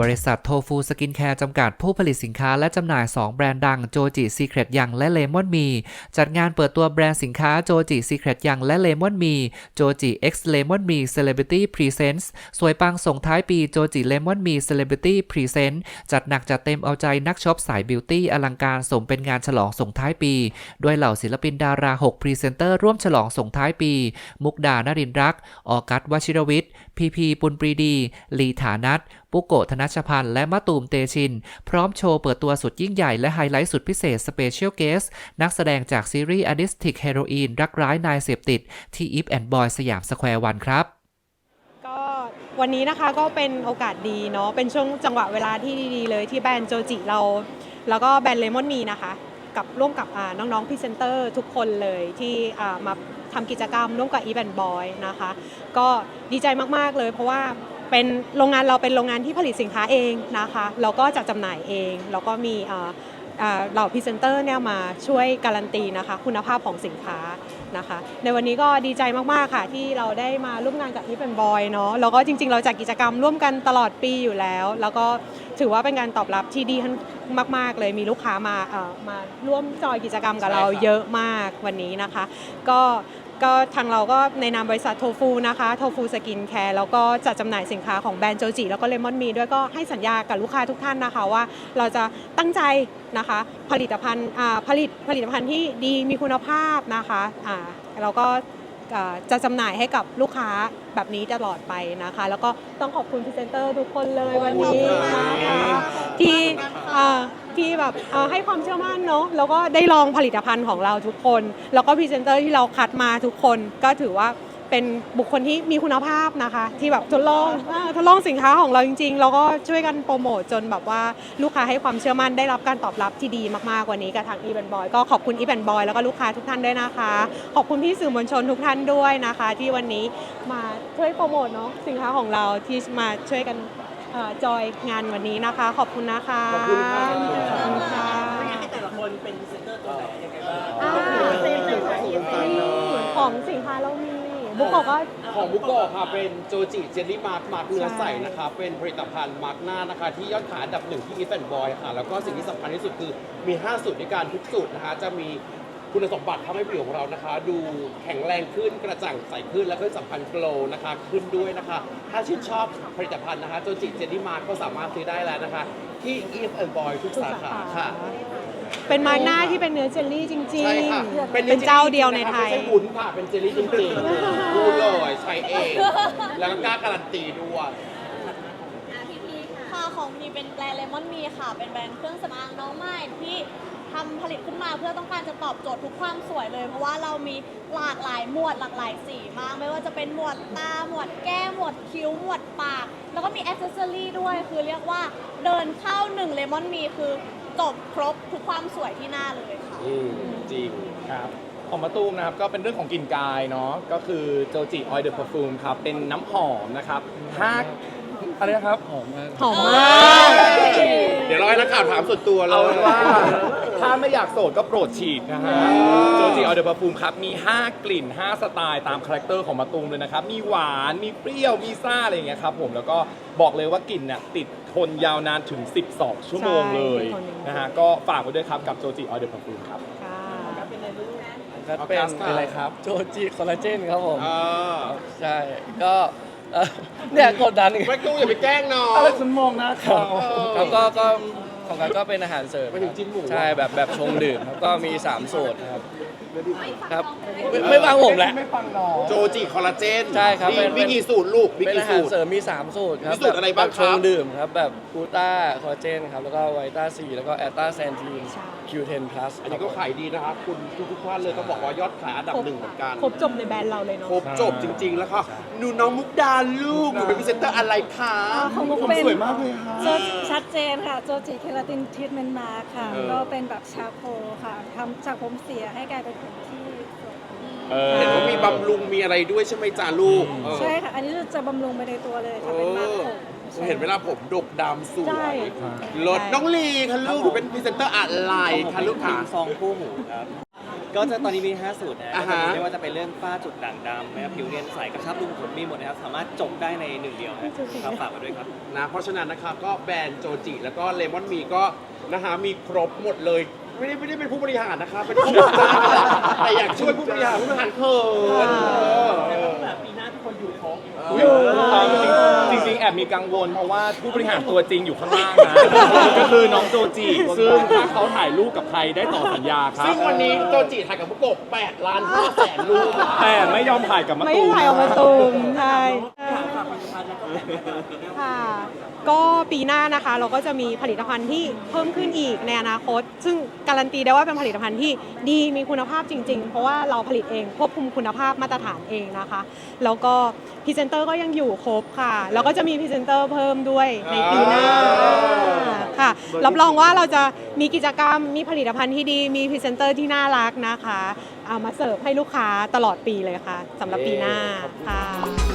บริษัทโทฟูสกินแคร์จำกัดผู้ผลิตสินค้าและจำหน่าย 2 แบรนด์ดังโจจิซีเครตยังและเลมอนมี จัดงานเปิดตัวแบรนด์สินค้าโจจิซีเครตยังและเลมอนมีโจจิ X Lemon Me Celebrity Presents สวยปังส่งท้ายปีโจจิเลมอนมี Celebrity Present จัดหนักจัดเต็มเอาใจนักช็อปสายบิวตี้อลังการสมเป็นงานฉลองส่งท้ายปี ด้วยเหล่าศิลปินดารา 6 พรีเซนเตอร์ร่วมฉลองส่งท้ายปี มุกดานรินร์รัก ออกัสวชิรวิทย์พีพีปุณปรีดี ลีฐานัท ปุโกะธนชพันธ์และมะตูมเตชิน พร้อมโชว์เปิดตัวสุดยิ่งใหญ่และไฮไลท์สุดพิเศษสเปเชียลเกสนักแสดงจากซีรีส์ Addicted Heroin รักร้ายนายเสพติด ที่อีฟแอนด์บอยสยามสแควร์วันครับก็วันนี้นะคะก็เป็นโอกาสดีเนาะเป็นช่วงจังหวะเวลาที่ดีๆเลยที่แบรนด์โจจิเรา แล้วก็แบรนด์เลมอนมีนะคะ กับร่วมกับน้องๆพรีเซนเตอร์ทุกคนเลยที่มาทำกิจกรรมร่วมกับอีแบนบอยนะคะ ก็ดีใจมากๆเลยเพราะว่า เป็นโรงงานเราเป็นโรงงานที่ผลิตสินค้าเองนะคะแล้วก็จัดจำหน่ายเอง แล้วก็มีอ่าอ่าเหล่าพรีเซนเตอร์เนี่ยมาช่วยการันตีนะคะคุณภาพของสินค้านะคะ ในวันนี้ก็ดีใจมากๆค่ะที่เราได้มาร่วมงานกับอีฟเป็นบอยเนาะแล้วก็จริง ๆ เราจัดกิจกรรมร่วมกันตลอดปีอยู่แล้ว แล้วก็ถือว่าเป็นการตอบรับที่ดีมาก ๆ เลยมีลูกค้ามาเอ่อมาร่วมจอยกิจกรรมกับเราเยอะมากวันนี้นะคะ ก็ ก็ทางเราก็ในนามบริษัทโทฟูนะคะโทฟูสกินแคร์แล้วก็จัดจำหน่ายสินค้าของแบรนด์โจจิแล้วก็เลมอนมีด้วยก็ให้สัญญากับลูกค้าทุกท่านนะคะว่า เราจะตั้งใจนะคะผลิตภัณฑ์ผลิตผลิตภัณฑ์ที่ดีมีคุณภาพนะคะอ่าเราก็ จะจำหน่ายให้กับลูกค้าแบบนี้ตลอดไปนะคะ แล้วก็ต้องขอบคุณพรีเซนเตอร์ทุกคนเลยวันนี้นะคะที่อ่าที่แบบเอ่อให้ความเชื่อมั่นเนาะแล้วก็ได้ลองผลิตภัณฑ์ของเราทุกคน แล้วก็พรีเซนเตอร์ที่เราคัดมาทุกคนก็ถือว่า เป็นบุคคลที่มีคุณภาพนะคะ ที่แบบทดลองอ่าทดลองสินค้าของเราจริงๆ แล้วก็ช่วยกันโปรโมทจนแบบว่าลูกค้าให้ความเชื่อมั่นได้รับการตอบรับที่ดีมากๆกว่านี้กับทางอีแบนบอยก็ขอบคุณอีแบนบอยแล้วก็ลูกค้าทุกท่านด้วยนะคะ ขอบคุณพี่สื่อมวลชนทุกท่านด้วยนะคะ ที่วันนี้มาช่วยโปรโมทเนาะสินค้าของเราที่มาช่วยกันเอ่อจอยงานวันนี้นะคะ ขอบคุณนะคะขอบคุณค่ะ ขอบคุณค่ะให้แต่ละคนเป็นพรีเซนเตอร์ตัวไหนยังไงบ้าง อ่าเซฟเลยค่ะของสินค้าเรามี บุกบอกว่า ของบุโกะค่ะเป็นโจจิเจลลี่มาร์กมาร์กเนื้อใสนะคะเป็นผลิตภัณฑ์มาร์กหน้านะคะ ที่ยอดขายอันดับหนึ่งที่อีฟแอนบอยค่ะ แล้วก็สิ่งที่สำคัญที่สุดคือมี 5 สูตรในการทุกสูตรนะคะ จะมีคุณสมบัติทำให้ผิวของเรานะคะ ดูแข็งแรงขึ้นกระจ่างใสขึ้น และก็สำคัญโกลว์นะคะ ขึ้นด้วยนะคะ ถ้าชื่นชอบผลิตภัณฑ์นะคะโจจิเจลลี่มาร์กก็สามารถซื้อได้แล้วนะคะ ที่อีฟแอนบอยทุกสาขาค่ะ เป็นมาร์กหน้าที่เป็นเนื้อเจลลี่จริง ใช่ค่ะๆ เป็นเจ้าเดียวในไทย ไม่ใช่วุ้นค่ะเป็นเจลลี่จริงๆพูดเลยใช้เอง แล้วก็กล้าการันตีด้วย ค่ะของมีเป็นแบรนด์เลมอนมีค่ะ เป็นแบรนด์เครื่องสำอางน้องใหม่ที่ทำผลิตขึ้นมาเพื่อต้องการจะตอบโจทย์ทุกความสวยเลย เพราะว่าเรามีหลากหลายหมวดหลากหลายสีมาก ไม่ว่าจะเป็นหมวดตาหมวดแก้มหมวดคิ้วหมวดปาก แล้วก็มีอ c เซสซอรี่ด้วยคือเรียกว่าเดินเข้าหนึ่งเลมอนมีคือ จบครบทุกความสวยที่หน้าเลยค่ะ อืมจริงครับของมะตูมนะครับก็เป็นเรื่องของกลิ่นกายเนาะก็คือโจจิออยเดอร์ e ร์ฟูมครับเป็นน้ำหอมนะครับห้าอะไรนะครับ หอมมาก หอมมาก เดี๋ยวเราให้นักข่าวถามส่วนตัวเลเอาย เป็นว่าถ้า ไม่อยากโสดก็โปรดฉีดนะฮะโจจิออยเดอร์ e ร์ฟูมครับ มี 5 กลิ่น 5 สไตล์ตามคาแรคเตอร์ของมะตูมเลยนะครับ มีหวานมีเปรี้ยว มีซ่า อะไรอย่างเงี้ยครับผมแล้วก็บอกเลยว่ากลิ่นเนี่ยติดทนยาวนานถึง 12 ชั่วโมงเลยใช่ติดทนจริงๆ นะฮะก็ฝากไว้ด้วยครับกับโจจิออยเดอร์ e ร์ฟูมครับ ค่ะก็เป็นออกัสค่ะ อะไรครับโจจิคอลลาเจนครับผมเออใช่ ก็เอ่อเนี่ยกดดันอีกไม่ตู้อย่าไปแกล้งน้อง อะไรคุณมองหน้าเขา แล้วก็ก็ ของกันก็เป็นอาหารเสริมไปถึงจิ้นหมูใช่แบบแบบชงดื่มครับก็มี3สูตรครับ ครับ ไม่ไม่ฟังผมแหละ ไม่ฟังน้องโจจิคอลลาเจนใช่ครับมีเป็นมีกี่สูตรลูกมีเป็นกี่อาหาสูรตร เสริมมี 3 สูตรครับมีสูตรอะไรบ้างแบบคชรับงดื่มครับ แบบกูต้าคอลลาเจนครับ แล้วก็ไวต้าซีแล้วก็แอตตาแซนทีน Q10 plus อันนี้ก็ขายดีนะคะคุณทุกๆท่านเลยต้องบอกว่ายอดขายอันดับหนึ่งเหมือนกัน ครบจบในแบรนด์เราเลยเนาะครบจบจริง ๆ แล้วค่ะหนูน้องมุกดาลูกหนูเป็นพรีเซนเตอร์อะไรคะของมุกผมเป็นสวยมากเลยค่ะ โจชัดเจนค่ะ โจจิเคลาตินทรีทเมนต์มาค่ะ เออ ก็เป็นแบบชาโคค่ะทำจากผมเสียให้กลายเป็นผมที่สวยเออ เห็นว่ามีบำรุงมีอะไรด้วยใช่ไหมจ้าลูกเออใช่ค่ะ อันนี้จะบำรุงไปในตัวเลยค่ะ เป็นมาร์คผมใช่ เห็นเวลาผมดกดำสวใช่ยลดน้องลีค่ะลูกหนูเป็นพรีเซนเตอร์อะไรคะลูกขาซองคู่หูครับ ก็จะตอนนี้มี 5 สูตรนะอ่าก็ฮะจะมีไม่ว่าจะเป็นเรื่องฝ้าจุดด่างดำนะครับผิวเรียนใสกระชับรูขุมขนมีหมดนะครับ สามารถจบได้ในหนึ่งเดียวนะครับฝากไว้ด้วยครับ นะเพราะฉะนั้นนะคะก็แบรนด์โจจิแล้วก็เลมอนมีก็นะคะมีครบหมดเลย ไม่ได้ไม่ได้เป็นผู้บริหารนะคะเป็นผู้บริหาร แต่อยากช่วยผู้บริหารผู้บริหารเขินเออ แบบปีหน้าทุกคนอยู่ครบอุ๊ยจริงจริงๆ แอบมีกังวล เพราะว่าผู้บริหารตัวจริงอยู่ข้างล่างนะ ก็คือน้องโจจิซึ่งถ้าเขาถ่ายรูปกับใครได้ต่อสัญญาครับ ซึ่งวันนี้โจจิถ่ายกับบุกโกะ8ล้าน5แสนรูปแต่ไม่ยอมถ่ายกับมะไม่ตูมถ่ายออกมาตูมใช่ ค่ะ ก็ ปีหน้านะคะ เราก็จะมีผลิตภัณฑ์ที่เพิ่มขึ้นอีกในอนาคต ซึ่งการันตีได้ว่าเป็นผลิตภัณฑ์ที่ดีมีคุณภาพจริง ๆ เพราะว่าเราผลิตเองควบคุมคุณภาพมาตรฐานเองนะคะ แล้วก็พรีเซนเตอร์ก็ยังอยู่ครบค่ะ แล้วก็จะมีพรีเซนเตอร์เพิ่มด้วยในปีหน้าค่ะรับรองว่าเราจะมีกิจกรรมมีผลิตภัณฑ์ที่ดีมีพรีเซนเตอร์ที่น่ารักนะคะเอามาเสิร์ฟให้ลูกค้าตลอดปีเลยค่ะสำหรับปีหน้าค่ะ